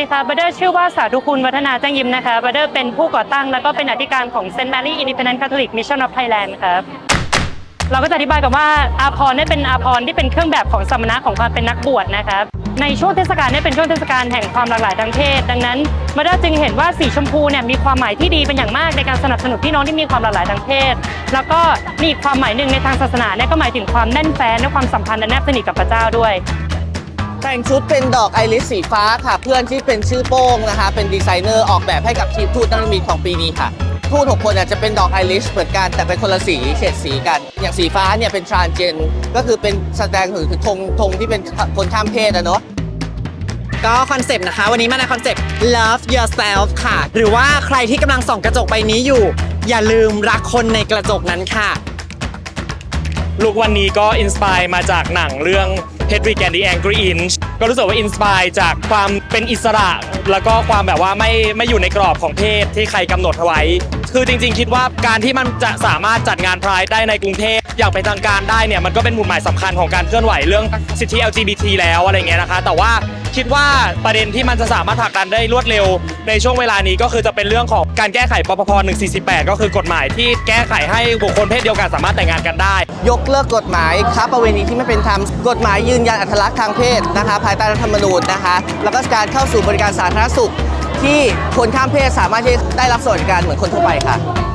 ดีค่ะบัตเดอร์ชื่อว่าสาธุคุณวัฒนาแจ้งยิมนะคะบัตเดอร์เป็นผู้ก่อตั้ง แล้วก็เป็นอธิการของ St. Mary Independent Catholic Mission of Thailand ครับเราก็จะอธิบายกันว่าอาพรเนี่ยเป็นอาพรที่เป็นเครื่องแบบของสมณะของความเป็นนักบวชนะครับในช่วงเทศกาลเนี่ยเป็นช่วงเทศกาลแห่งความหลากหลายทางเพศ ดังนั้นมาด้าจึงเห็นว่าสีชมพูเนี่ยมีความหมายที่ดีเป็นอย่างมากในการสนับสนุนพี่น้องที่มีความหลากหลายทางเพศ แล้วก็มีความหมายหนึ่งในทางศาสนาเนี่ยก็หมายถึงความแน่นแฟ้นและความสัมพันธ์แนบสนิทกับพระเจ้าด้วย แต่งชุดเป็นดอกไอริสสีฟ้าค่ะ เพื่อนที่เป็นชื่อโป้งนะคะ เป็นดีไซเนอร์ออกแบบให้กับทีมทูตนักมิตของปีนี้ค่ะทูตหกคนอาจจะเป็นดอกไอริสเหมือนกันแต่เป็นคนละสีเฉดสีกัน อย่างสีฟ้าเนี่ยเป็นทรานเจน ก็คือเป็นแสดงถึงธงธงที่เป็นคนข้ามเพศอะเนาะก็คอนเซปต์นะคะ วันนี้มาในคอนเซปต์ love yourself ค่ะ หรือว่าใครที่กำลังส่องกระจกใบนี้อยู่ อย่าลืมรักคนในกระจกนั้นค่ะ ลุกวันนี้ก็อินสปายมาจากหนังเรื่อง Hedwig and the Angry Inch ก็รู้สึกว่าอินสปายจากความเป็นอิสระ แล้วก็ความแบบว่าไม่ไม่อยู่ในกรอบของเพศที่ใครกำหนดเอาไว้ คือจริงๆ คิดว่าการที่มันจะสามารถจัดงานพรายได้ในกรุงเทพ อย่างเป็นทางการได้เนี่ยมันก็เป็นหมุดหมายสำคัญของการเคลื่อนไหวเรื่องสิทธิ LGBT แล้วอะไรเงี้ยนะคะ แต่ว่าคิดว่าประเด็นที่มันจะสามารถผลักดันได้รวดเร็ว ในช่วงเวลานี้ก็คือจะเป็นเรื่องของการแก้ไขปปพ148 ก็คือกฎหมายที่แก้ไขให้บุคคลเพศเดียวกันสามารถแต่งงานกันได้ ยกเลิกกฎหมายค้าประเวณีที่ไม่เป็นธรรมกฎหมายยืนยันอัตลักษณ์ทางเพศนะคะ ภายใต้รัฐธรรมนูญนะคะ แล้วก็การเข้าสู่บริการสาธารณสุข ที่คนข้ามเพศสามารถที่ได้รับสวัสดิการเหมือนคนทั่วไปค่ะ